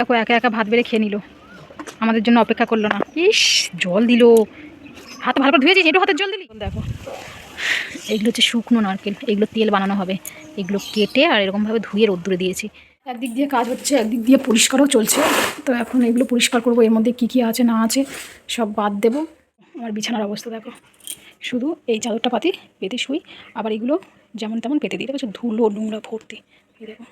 দেখো একা একা ভাত বেড়ে খেয়ে নিল। আমাদের জন্য অপেক্ষা করল না। ইস, জল দিল। হাত ভালো করে ধুয়েছিস? একটু হাতের জল দিলি? দেখো, এগুলো হচ্ছে শুকনো নারকেল। এগুলো তেল বানানো হবে। এগুলো কেটে আর এরকমভাবে ধুয়ে রোদ্দুরে দিয়েছি। একদিক দিয়ে কাজ হচ্ছে, একদিক দিয়ে পরিষ্কারও চলছে। তো এখন এগুলো পরিষ্কার করব, এর মধ্যে কী কী আছে, না আছে, সব বাদ দেবো। আমার বিছানার অবস্থা দেখো। শুধু এই চাদরটা পাতি পেতে শুই। আবার এগুলো যেমন তেমন পেতে দিই। দেখো ধুলো, নোংরা ভর্তি। দেখো।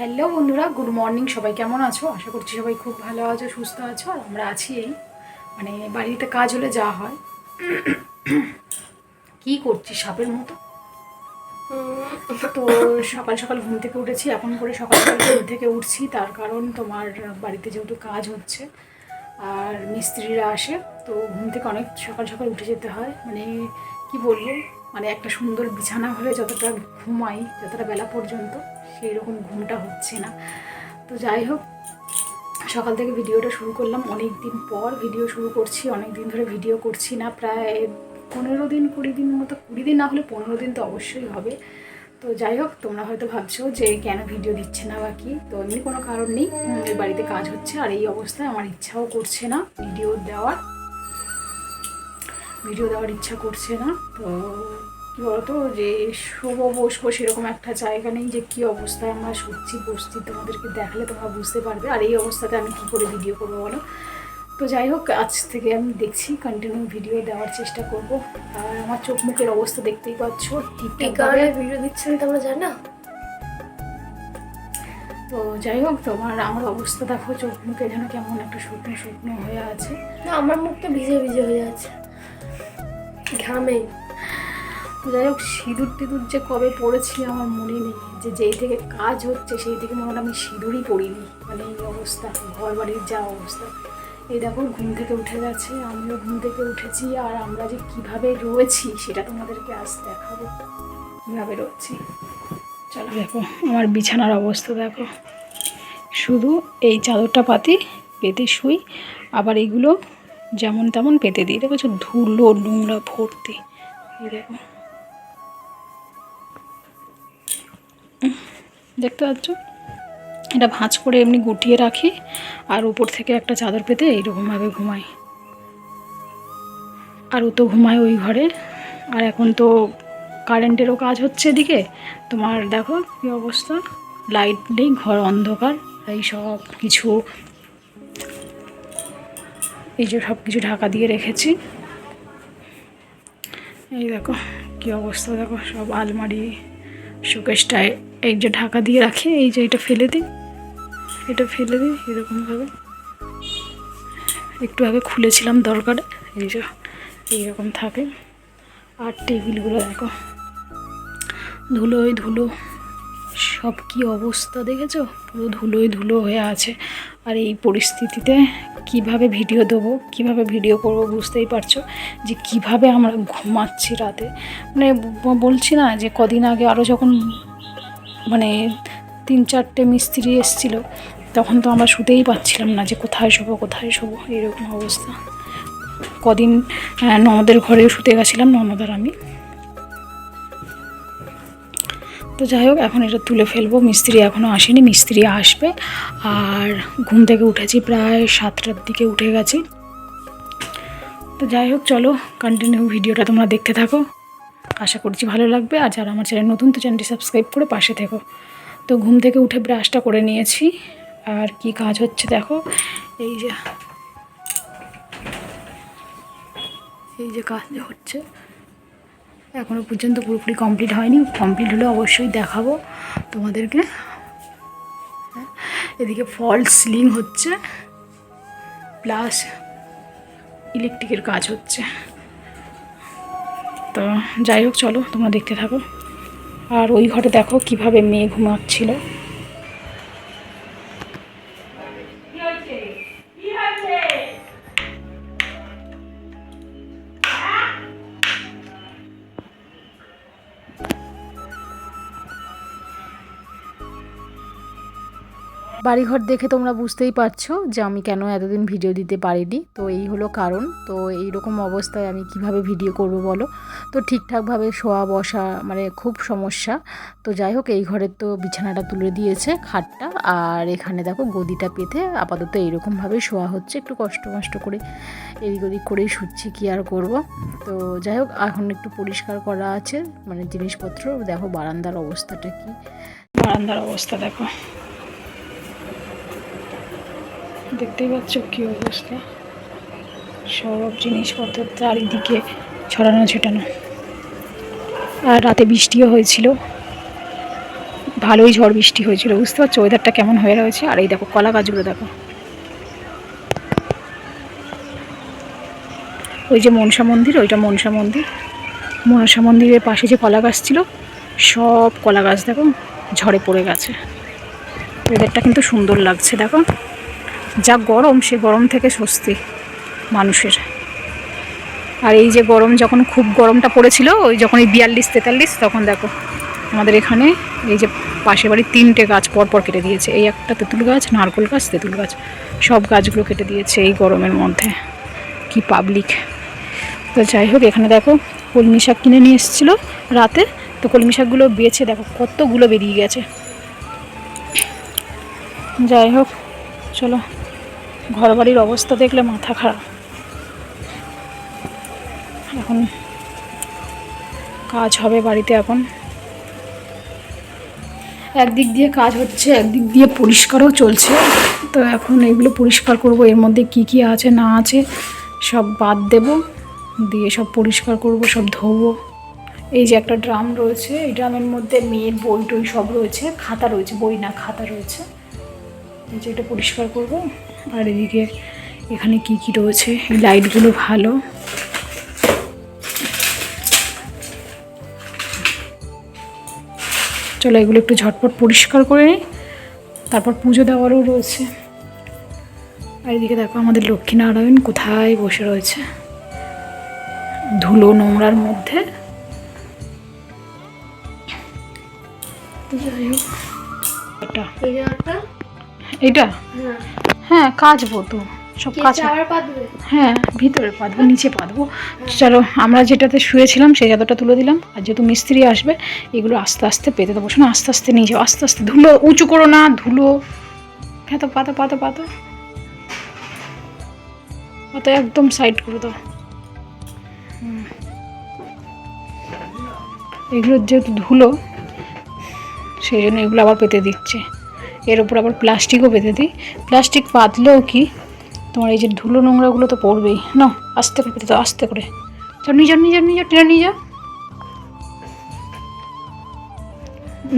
হ্যালো বন্ধুরা গুড মর্নিং সবাই কেমন আছো? আশা করছি সবাই খুব ভালো আছো, সুস্থ আছো, আর আমরা আছি এই মানে বাড়িতে কাজ হলে যা হয়। কি করছি সাপের মতো? তো সকাল সকাল ঘুম থেকে উঠেছি, এখন করে সকাল সকাল ঘুম থেকে উঠছি, তার কারণ তোমার বাড়িতে যেহেতু কাজ হচ্ছে, আর মিস্ত্রিরা আসে, তো ঘুম থেকে অনেক সকাল সকাল উঠে যেতে হয় মানে কি বলব? মানে একটা সুন্দর বিছানা হলে যতটা ঘুমাই, যতটা বেলা পর্যন্ত সেই রকম ঘুমটা হচ্ছে না। তো যাই হোক, সকাল থেকে ভিডিওটা শুরু করলাম। অনেক দিন পর ভিডিও শুরু করছি অনেক দিন ধরে ভিডিও করছি না, প্রায় পনেরো দিন, কুড়ি দিন মতো, কুড়ি দিন না হলে পনেরো দিন তো অবশ্যই হবে। তো যাই হোক, তোমরা হয়তো ভাবছ যে কেন ভিডিও দিচ্ছে না বা কি? তো এমনি কোনো কারণ নেই বাড়িতে কাজ হচ্ছে আর এই অবস্থায় আমার ইচ্ছাও করছে না ভিডিও দেওয়ার। ভিডিও দেওয়ার ইচ্ছা করছে না। তো কী বলতো যে শুভ বসবো সেরকম একটা জায়গা নেই যে কী অবস্থায় আমরা সত্যি বসছি তোমাদেরকে দেখালে তোমরা বুঝতে পারবে। আর এই অবস্থাতে আমি কী করে ভিডিও করব বলো? তো যাই হোক আজ থেকে আমি দেখছি কন্টিনিউ ভিডিও দেওয়ার চেষ্টা করব। আর আমার চোখ মুখের অবস্থা দেখতেই পাচ্ছ কি ঠিকঠাক কারণে ভিডিও দিচ্ছেন তোমরা জানো? তো যাই হোক তোমার আমার অবস্থা দেখো চোখ মুখে যেন কেমন একটা শুকনো শুকনো হয়ে আছে। না আমার মুখটা ভিজে ভিজে হয়ে যাচ্ছে ঘামে যাই হোক সিঁদুর টিঁদুর যে কবে পড়েছি আমার মনে নেই। যে যেই থেকে কাজ হচ্ছে, সেই থেকে মনে হয় আমি সিঁদুরই পড়িনি। মানে এই অবস্থা ঘর বাড়ির যা অবস্থা। এই দেখো, ঘুম থেকে উঠে গেছে, আমিও ঘুম থেকে উঠেছি, আর আমরা যে কীভাবে রয়েছি, সেটা তোমাদেরকে আজ দেখাবো। কীভাবে রয়েছি? চলো দেখো, আমার বিছানার অবস্থা দেখো। শুধু এই চাদরটা পাতি পেতে শুই, আবার এগুলো যেমন তেমন পেতে দিই। দেখেছ ধুলো, নোংরা, ভর্তি। দেখো। দেখতে পাচ্ছ? এটা ভাঁজ করে এমনি গুটিয়ে রাখি আর উপর থেকে একটা চাদর পেতে এইরকমভাবে ঘুমাই। আর ও তো ঘুমায় ওই ঘরে। আর এখন তো কারেন্টেরও কাজ হচ্ছে এদিকে। তোমার দেখো কী অবস্থা? লাইট নেই, ঘর অন্ধকার। এই সব কিছু এই যে সব কিছু ঢাকা দিয়ে রেখেছি। এই দেখো, কী অবস্থা দেখো, সব আলমারি, শোকেসটায় এই যে ঢাকা দিয়ে রাখি, এই যে এটা ফেলে দিই, এটা ফেলে দিই, এরকমভাবে। একটু আগে খুলেছিলাম দরকারে, এই যে এইরকম থাকে। আর টেবিলগুলো দেখো, ধুলোয় ধুলো, সব কি অবস্থা দেখেছ? পুরো ধুলোয় ধুলো হয়ে আছে। আর এই পরিস্থিতিতে কীভাবে ভিডিও দেবো, কীভাবে ভিডিও করব বুঝতেই পারছ? যে কীভাবে আমরা ঘুমাচ্ছি রাতে? মানে বলছি না যে কদিন আগে আরও যখন মানে তিন চারটে মিস্ত্রি এসছিল, তখন তো আমরা শুতেই পাচ্ছিলাম না যে কোথায় শোবো কোথায় শোবো, এরকম অবস্থা। কদিন ননদের ঘরেও শুতে গেছিলাম, ননদ আর আমি। তো যাই হোক, এখন এটা তুলে ফেলব। মিস্ত্রি এখনও আসেনি, মিস্ত্রি আসবে। আর ঘুম থেকে উঠেছি প্রায় সাতটার দিকে উঠে গেছি। তো যাই হোক, চলো কন্টিনিউ ভিডিওটা তোমরা দেখতে থাকো। আশা করছি ভালো লাগবে। আর যারা আমার চ্যানেল নতুন, তো চ্যানেলটি সাবস্ক্রাইব করে পাশে থেকো। তো ঘুম থেকে উঠে ব্রাশটা করে নিয়েছি। আর কি কাজ হচ্ছে দেখো, এই যে এই যে কাজ হচ্ছে। এখনও পর্যন্ত পুরোপুরি কমপ্লিট হয়নি। কমপ্লিট হলে অবশ্যই দেখাবো তোমাদেরকে। এদিকে ফল সিলিং হচ্ছে প্লাস ইলেকট্রিকের কাজ হচ্ছে। তো যাই হোক, চলো তোমরা দেখতে থাকো। আর ওই ঘরে দেখো কীভাবে মেয়ে ঘুমাচ্ছিল। বাড়িঘর দেখে তোমরা বুঝতেই পারছ যে আমি কেন এতদিন ভিডিও দিতে পারিনি। তো এই হলো কারণ। তো এই রকম অবস্থায় আমি কীভাবে ভিডিও করব বলো? তো ঠিকঠাকভাবে শোয়া বসা মানে খুব সমস্যা। তো যাই হোক, এই ঘরের তো বিছানাটা তুলে দিয়েছে খাটটা। আর এখানে দেখো গদিটা পেতে আপাতত এইরকমভাবে শোয়া হচ্ছে। একটু কষ্ট কষ্ট করে এদিক ওদিক করেই শুচ্ছি, কি আর করব? তো যাই হোক, এখন একটু পরিষ্কার করা আছে। মানে জিনিসপত্র, দেখো বারান্দার অবস্থাটা কি? বারান্দার অবস্থা দেখো। দেখতেই পাচ্ছ কি অবস্থা। সব জিনিসপত্র চারিদিকে ছড়ানো ছেটানো আর রাতে বৃষ্টিও হয়েছিল। ভালোই ঝড় বৃষ্টি হয়েছিল, বুঝতে পারছ? ওয়েদারটা কেমন হয়ে রয়েছে? আর এই দেখো, কলা গাছগুলো দেখো। ওই যে মনসা মন্দির, ওইটা মনসা মন্দির। মনসা মন্দিরের পাশে যে কলা গাছ ছিল, সব কলা গাছ দেখো, ঝড়ে পড়ে গেছে। ওয়েদারটা কিন্তু সুন্দর লাগছে, দেখো। যা গরম, সে গরম থেকে স্বস্তি মানুষের। আর এই যে গরম, যখন খুব গরমটা পড়েছিল, ওই যখন এই বিয়াল্লিশ, তেতাল্লিশ, তখন দেখো আমাদের এখানে এই যে পাশের বাড়ির তিনটে গাছ পরপর কেটে দিয়েছে। এই একটা তেঁতুল গাছ, নারকোল গাছ, তেঁতুল গাছ, সব গাছগুলো কেটে দিয়েছে এই গরমের মধ্যে। কি পাবলিক তো যাই হোক, এখানে দেখো কলমি শাক কিনে নিয়ে এসেছিল রাতে। তো কলমি শাকগুলো বেছে দেখো কতগুলো বেরিয়ে গেছে। যাই হোক, চলো। ঘর বাড়ির অবস্থা দেখলে মাথা খারাপ। এখন কাজ হবে বাড়িতে এখন। একদিক দিয়ে কাজ হচ্ছে, একদিক দিয়ে পরিষ্কারও চলছে। তো এখন এগুলো পরিষ্কার করব, এর মধ্যে কি কি আছে, না আছে, সব বাদ দেব। দিয়ে সব পরিষ্কার করব, সব ধোবো। এই যে একটা ড্রাম রয়েছে, এই ড্রামের মধ্যে মেয়ের বই টই সব রয়েছে, খাতা রয়েছে, বই না, খাতা রয়েছে। এই যে এটা পরিষ্কার করব। আর এদিকে এখানে কি কি রয়েছে? এই লাইটগুলো ভালো। চলো এগুলো একটু ঝটপট পরিষ্কার করে নিই। তারপর পুজো দেওয়ারও রয়েছে। আর এদিকে দেখো আমাদের লক্ষ্মীনারায়ণ কোথায় বসে রয়েছে। ধুলো নোংরার মধ্যে। যাই হোক। এটা। এটা হ্যাঁ কাচবো তো সব কাজ হ্যাঁ ভিতরে পাতবো নিচে পাতবো। চলো আমরা যেটাতে শুয়েছিলাম সেই চাদরটা তুলে দিলাম। আর যেহেতু মিস্ত্রি আসবে এগুলো আস্তে আস্তে পেতে দেবো। শোনো আস্তে আস্তে নিয়ে যাও আস্তে আস্তে। ধুলো উঁচু করো না ধুলো। হ্যাঁ তো পাতো পাতো পাতো। পাতো একদম সাইড করে দাও। এগুলোর যেহেতু ধুলো সেই জন্য এগুলো আবার পেতে দিচ্ছে। এর উপর আবার প্লাস্টিকও বেঁধে দিই। প্লাস্টিক পাতলেও কি তোমার এই যে ধুলো নোংরাগুলো তো পড়বেই। না আস্তে করে পেতে দাও আস্তে করে। চল নিজের নিজের নিজের টেনে নিয়ে যাও।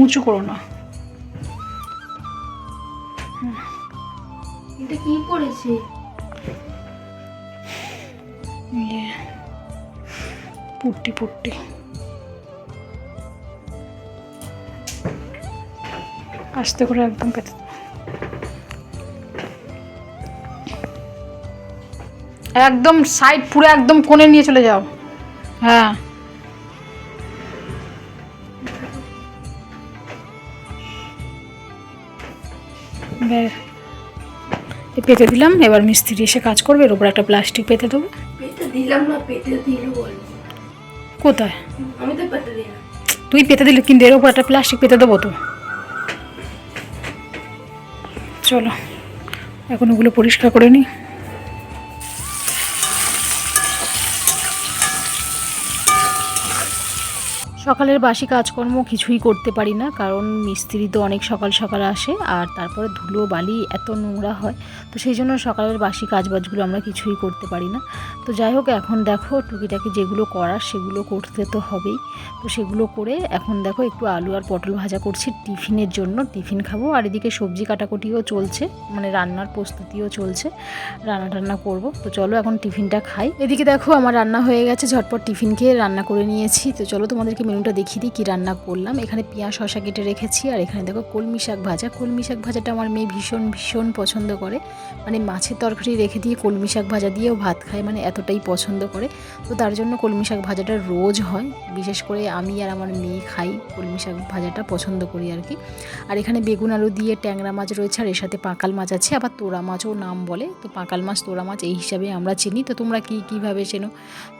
উঁচু করো না। এটা কি পড়েছে? ইয়ে পুট্টি পুট্টি। আস্তে করে একদম পেতে একদম সাইড পুরো একদম কোণে নিয়ে চলে যাও। হ্যাঁ। পেতে দিলাম এবার মিস্ত্রি এসে কাজ করবে এর উপর একটা প্লাস্টিক পেতে দেবো। পেতে দিলাম না পেতে দিল কোথায়? আমি তো পেতে দিলাম। তুই পেতে দিলে কিন্তু এর উপর একটা প্লাস্টিক পেতে দেবো তো। চলো। এখন ওগুলো পরিষ্কার করে নিই। সকালের বাসি কাজকর্ম কিছুই করতে পারি না, কারণ মিস্ত্রি তো অনেক সকাল সকাল আসে, আর তারপরে ধুলো, বালি এত নোংরা হয়, তো সেই জন্য সকালের বাসি কাজবাজগুলো আমরা কিছুই করতে পারি না। তো যাই হোক, এখন দেখো টুকিটাকি যেগুলো করার সেগুলো করতে তো হবেই। তো সেগুলো করে এখন দেখো একটু আলু আর পটল ভাজা করছি টিফিনের জন্য। টিফিন খাব, আর এদিকে সবজি কাটাকুটিও চলছে মানে রান্নার প্রস্তুতিও চলছে, রান্না টান্না করব। তো চলো এখন টিফিনটা খাই। এদিকে দেখো আমার রান্না হয়ে গেছে, ঝটপট টিফিন খেয়ে রান্না করে নিয়েছি। তো চলো তোমাদেরকে মেনুটা দেখিয়ে দিই কী রান্না করলাম। এখানে পেঁয়াজ শশা কেটে রেখেছি আর এখানে দেখো কলমি শাক ভাজা। কলমি শাক ভাজাটা আমার মেয়ে ভীষণ ভীষণ পছন্দ করে। মানে মাছের তরকারি রেখে দিয়ে কলমি শাক ভাজা দিয়েও ভাত খায় মানে এতটাই পছন্দ করে। তো তার জন্য কলমি শাক ভাজাটা রোজ হয়। বিশেষ করে আমি আর আমার মেয়ে খাই কলমি শাক ভাজাটা পছন্দ করি আর কি। আর এখানে বেগুন, আলু দিয়ে ট্যাংরা মাছ রয়েছে আর এর সাথে পাঁকাল মাছ আছে। আবার তোরা মাছও নাম বলে। তো পাঁকাল মাছ, তোরা মাছ এই হিসাবে আমরা চিনি। তো তোমরা কী, কীভাবে চেনো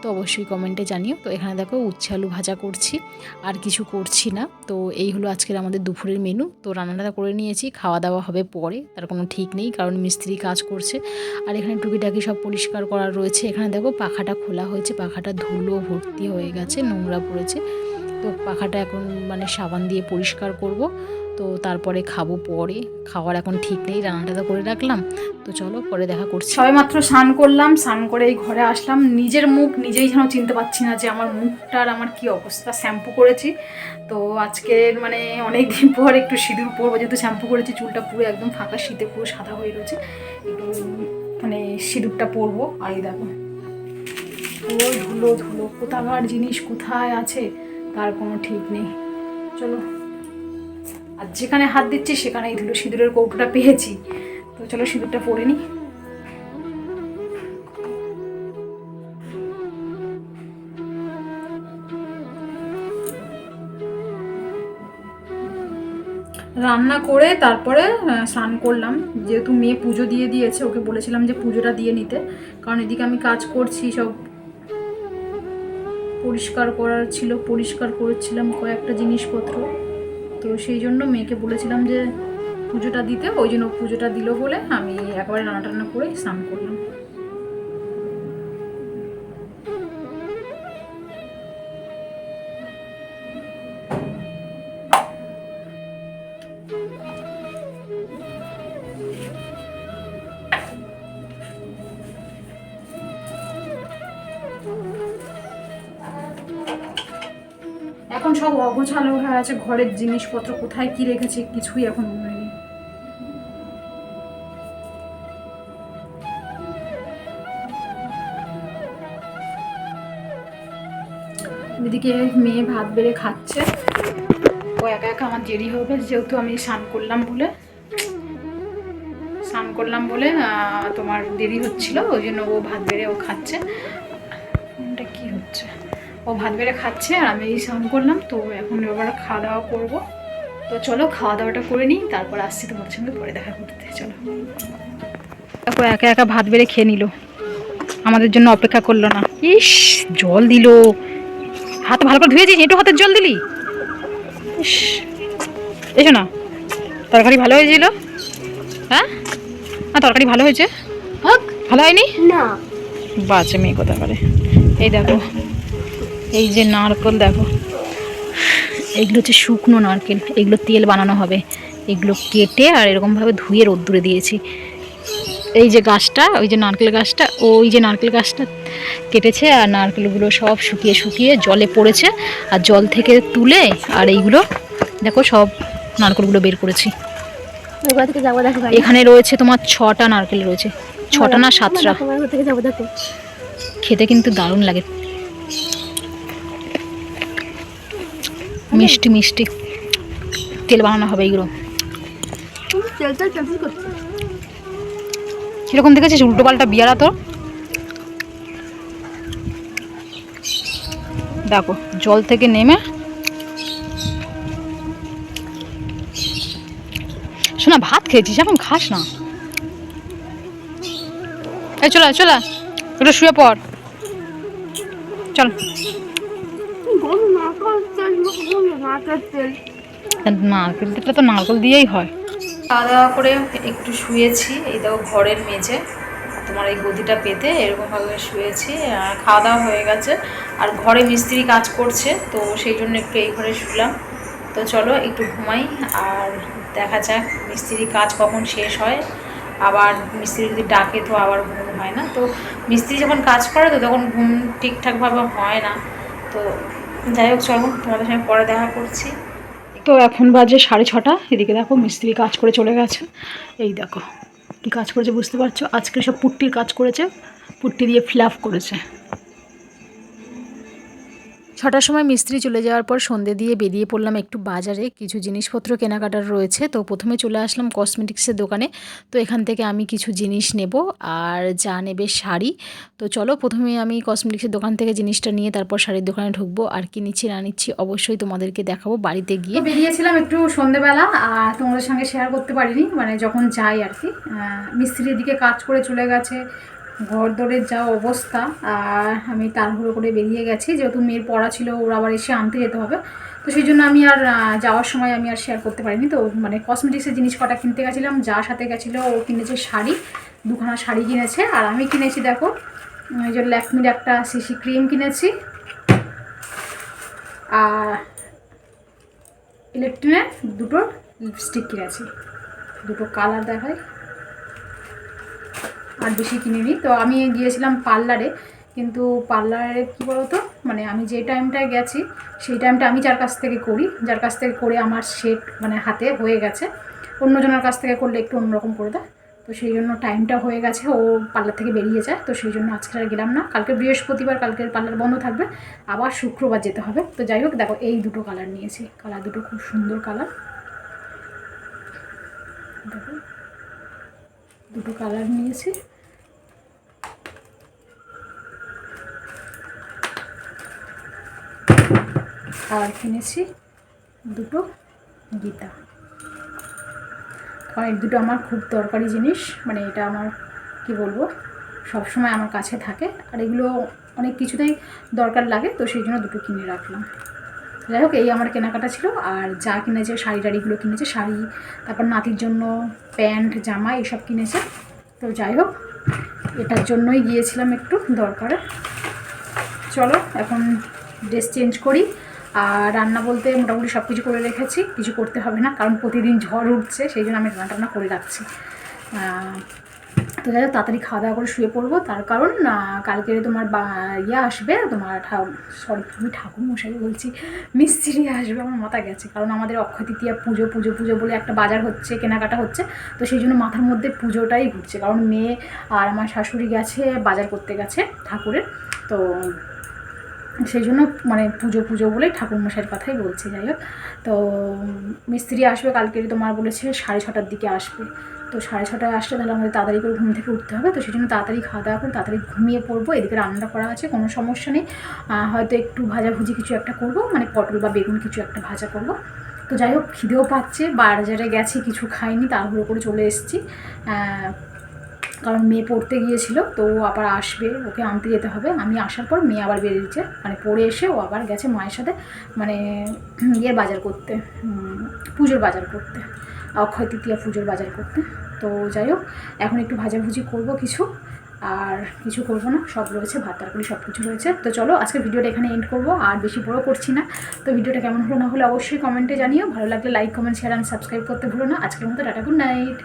তো অবশ্যই কমেন্টে জানিও। তো এখানে দেখো উচ্ছে আলু ভাজা করছি। আর কিছু করছি না। তো এই হলো আজকের আমাদের দুপুরের মেনু তো রান্নাটা করে নিয়েছি খাওয়া দাওয়া হবে পরে, তার কোনো ঠিক নেই কারণ মিস্ত্রি কাজ করছে। আর এখানে টুকিটাকি সব পরিষ্কার করা রয়েছে। এখানে দেখো পাখাটা খোলা হয়েছে, পাখাটা ধুলো ভর্তি হয়ে গেছে, নোংরা পড়েছে। তো পাখাটা এখন মানে সাবান দিয়ে পরিষ্কার করব। তো তারপরে খাব পরে। খাওয়ার এখন ঠিক নেই, রান্নাটা তো করে রাখলাম। তো চলো পরে দেখা করছি। সবে মাত্র স্নান করলাম, স্নান করে এই ঘরে আসলাম। নিজের মুখ নিজেই যেন চিনতে পারছি না যে আমার মুখটার আমার কি অবস্থা। শ্যাম্পু করেছি। তো আজকের মানে অনেক দিন পর একটু সিঁদুর পরবো, যেহেতু শ্যাম্পু করেছি, চুলটা পুরো একদম ফাঁকা শীতে পুরো সাদা হয়ে রয়েছে। একটু মানে সিঁদুরটা পরবো। আর এই দেখো পুরো ধুলো ধুলো। কোথাকার জিনিস কোথায় আছে, তার কোনো ঠিক নেই। চলো। আর যেখানে হাত দিচ্ছি, সেখানেই ধুলো সিঁদুরের কৌটোটা পেয়েছি। তো চলো সিঁদুরটা পরে নিই রান্না করে তারপরে স্নান করলাম। যেহেতু মেয়ে পুজো দিয়ে দিয়েছে, ওকে বলেছিলাম যে পুজোটা দিয়ে নিতে। কারণ এদিকে আমি কাজ করছি, সব পরিষ্কার করার ছিল, পরিষ্কার করেছিলাম কয়েকটা জিনিসপত্র। তো সেই জন্য মেয়েকে বলেছিলাম যে পুজোটা দিতে, ওই জন্য পুজোটা দিল বলে আমি একবারে রান্না টান্না করে স্নান করলাম। এখন সব অগোছালো হয়ে আছে, ঘরের জিনিসপত্র কোথায়, কি রেখেছে, কিছুই এখন নেই। এদিকে মেয়ে ভাত বেড়ে খাচ্ছে। ও একা একা আমার দেরি হবে, যেহেতু আমি স্নান করলাম বলে। স্নান করলাম বলে তোমার দেরি হচ্ছিল, ওই জন্য ও ভাত বেড়ে ও খাচ্ছে। ও ভাত বেড়ে খাচ্ছে আর আমি এই স্নান করলাম তো এখন এবার খাওয়া দাওয়া করব। তো চলো খাওয়া দাওয়াটা করে নিই তারপর আসছি তোমার সঙ্গে পরে দেখা করতে চলো। তারপর একা একা ভাত বেড়ে খেয়ে নিল। আমাদের জন্য অপেক্ষা করল না। ইস জল দিল। হাত ভালো করে ধুয়েছিস? একটু হাতের জল দিলি? ইস এসো না। তরকারি ভালো হয়েছিল? হ্যাঁ? না তরকারি ভালো হয়েছে? ভালো হয়নি? না। বাচ্চা মেয়ে কথা করে এই দেখো এই যে নারকেল দেখো। এগুলো হচ্ছে শুকনো নারকেল। এগুলো তেল বানানো হবে। এগুলো কেটে আর এরকমভাবে ধুয়ে রোদ্দুরে দিয়েছি। এই যে গাছটা ওই যে নারকেল গাছটা ওই যে নারকেল গাছটা কেটেছে আর নারকেলগুলো সব শুকিয়ে শুকিয়ে জলে পড়েছে। আর জল থেকে তুলে আর এইগুলো দেখো সব নারকেলগুলো বের করেছি। এখানে রয়েছে তোমার ছটা নারকেল রয়েছে। ছটা না সাতটা? খেতে কিন্তু দারুণ লাগে। মিষ্টি মিষ্টি। তেল বানানো হবে এইগুলো কীরকম দেখেছিস উল্টো পাল্টা বিয়ারা তো দেখো জল থেকে নেমে। শোনা ভাত খেয়েছিস? এখন খাস না। এই চলা চলা একটু শুয়ে পড়। চল। নারকেল তেলটা তো নারকেল দিয়েই হয়। খাওয়া দাওয়া করে একটু শুয়েছি, এই দেখো ঘরের মেঝে। তোমার এই গদিটা পেতে এরকমভাবে শুয়েছি, আর খাওয়া দাওয়া হয়ে গেছে। আর ঘরে মিস্ত্রি কাজ করছে, তো সেই জন্য একটু এই ঘরে শুলাম। তো চলো একটু ঘুমাই, আর দেখা যাক মিস্ত্রি কাজ কখন শেষ হয়। আবার মিস্ত্রি যদি ডাকে তো আবার ঘুম হয় না। তো মিস্ত্রি যখন কাজ করে তো তখন ঘুম ঠিকঠাকভাবে হয় না। তো যাই হোক, চলো, তোমাদের সঙ্গে পরে দেখা করছি। তো এখন বাজে সাড়ে ছটা, এদিকে দেখো মিস্ত্রি কাজ করে চলে গেছে। এই দেখো, কি কাজ করেছে বুঝতে পারছ? আজকে সব পুট্টির কাজ করেছে, পুট্টি দিয়ে ফিল করেছে। ছটার সময় মিস্ত্রি চলে যাওয়ার পর সন্ধে দিয়ে বেরিয়ে পড়লাম একটু বাজারে। কিছু জিনিসপত্র কেনাকাটার রয়েছে। তো প্রথমে চলে আসলাম কসমেটিক্সের দোকানে। তো এখান থেকে আমি কিছু জিনিস নেব আর যা নেবে শাড়ি। তো চলো প্রথমে আমি কসমেটিক্সের দোকান থেকে জিনিসটা নিয়ে তারপর শাড়ির দোকানে ঢুকবো। আর কি নিচ্ছি, না নিচ্ছি অবশ্যই তোমাদেরকে দেখাবো বাড়িতে গিয়ে। বেরিয়েছিলাম একটু সন্ধেবেলা, আর তোমাদের সঙ্গে শেয়ার করতে পারিনি। মানে যখন যাই আর কি। মিস্ত্রির দিকে কাজ করে চলে গেছে। ঘর দরের যা অবস্থা, আর আমি তাড়াহুড়ো করে বেরিয়ে গেছি। যেহেতু মেয়ের পড়া ছিল, ওর আবার এসে আনতে যেতে হবে। তো সেই জন্য আমি আর যাওয়ার সময় আমি আর শেয়ার করতে পারিনি। তো মানে কসমেটিক্সের জিনিস কটা কিনতে গেছিলাম, যার সাথে গেছিল, ও কিনেছে শাড়ি, দুখানা শাড়ি কিনেছে। আর আমি কিনেছি, দেখো এই যে ল্যাকমির একটা সিসি ক্রিম কিনেছি। আর ইলেকট্রিনের দুটো লিপস্টিক কিনেছি। দুটো কালার দেখায় আর বেশি কিনিনি। তো আমি গিয়েছিলাম পার্লারে, কিন্তু পার্লারে কী বলতো মানে আমি যে টাইমটায় গেছি, সেই টাইমটা আমি যার কাছ থেকে করি, যার কাছ থেকে করে আমার সেট মানে হাতে হয়ে গেছে। অন্যজনের কাছ থেকে করলে একটু অন্যরকম করে দেয়। তো সেই জন্য টাইমটা হয়ে গেছে, ও পার্লার থেকে বেরিয়ে যায়। তো সেই জন্য আজকে আর গেলাম না। কালকে বৃহস্পতিবার কালকে পার্লার বন্ধ থাকবে, আবার শুক্রবার যেতে হবে। তো যাই হোক, দেখো এই দুটো কালার নিয়েছি। কালার দুটো খুব সুন্দর কালার দেখো। দুটো কালার নিয়েছি। আর কিনেছি, দুটো গীতা। কারণ দুটো আমার খুব দরকারি জিনিস মানে এটা আমার, কি বলব সব সময় আমার কাছে থাকে। আর এগুলো অনেক কিছুতেই দরকার লাগে, তো সেই জন্য দুটো কিনে রাখলাম। যাই হোক, এই আমার কেনাকাটা ছিল, আর যা কিনেছে, শাড়ি টাড়িগুলো কিনেছে, শাড়ি, তারপর নাতির জন্য প্যান্ট, জামা এসব কিনেছে। তো যাই হোক, এটার জন্যই গিয়েছিলাম একটু দরকারে। চলো, এখন ড্রেস চেঞ্জ করি। আর রান্না বলতে মোটামুটি সব কিছু করে রেখেছি, কিছু করতে হবে না, কারণ প্রতিদিন ঝড় উঠছে, সেই জন্য আমি রান্না টান্না করে রাখছি। তো যাই হোক, তাড়াতাড়ি খাওয়া দাওয়া করে শুয়ে পড়ব, তার কারণ কালকে তোমার বা ইয়ে আসবে, তোমার সরি আমি ঠাকুর মশাই বলছি, মিস্ত্রি আসবে, আমার মাথা গেছে, কারণ আমাদের অক্ষয় তৃতীয়া পুজো পুজো পুজো বলে একটা বাজার হচ্ছে, কেনাকাটা হচ্ছে, তো সেই জন্য মাথার মধ্যে পুজোটাই ঘুরছে, কারণ মেয়ে আর আমার শাশুড়ি গেছে, বাজার করতে গেছে ঠাকুরের, তো সেই জন্য মানে পুজো পুজো বলেই ঠাকুর মশাইয়ের কথাই বলছি, যাই হোক। তো মিস্ত্রি আসবে কালকে তোমার বলেছে সাড়ে ছটার দিকে আসবে। তো সাড়ে ছটায় আসলে তাহলে আমাদের তাড়াতাড়ি করে ঘুম থেকে উঠতে হবে। তো সেই জন্য তাড়াতাড়ি খাওয়া দাওয়া করে তাড়াতাড়ি ঘুমিয়ে পড়ব। এদিকে রান্না করা আছে, কোনো সমস্যা নেই। হয়তো একটু ভাজাভুজি কিছু একটা করব মানে পটল বা বেগুন কিছু একটা ভাজা করব। তো যাই হোক, খিদেও পাচ্ছে, বাজারে গেছি, কিছু খাইনি, তাড়াহুড়ো করে চলে এসেছি। কারণ মেয়ে পড়তে গিয়েছিল, তো ও আবার আসবে, ওকে আনতে যেতে হবে। আমি আসার পর মেয়ে আবার বেরিয়েছে মানে পড়ে এসে ও আবার গেছে মায়ের সাথে মানে ইয়ের বাজার করতে পুজোর বাজার করতে, অক্ষয় তৃতীয়া পুজোর বাজার করতে। তো যাই হোক, এখন একটু ভাজাভুজি করব কিছু, আর কিছু করব না, সব রয়েছে, ভাত, তরকারি, সব কিছু রয়েছে। তো চলো আজকে ভিডিওটা এখানে এন্ড করব, আর বেশি বড় করছি না। তো ভিডিওটা কেমন হলো না হলে অবশ্যই কমেন্টে জানিও, ভালো লাগলে like comment share and subscribe করতে ভুলো না। আজকের মতো টাটা গুড নাইট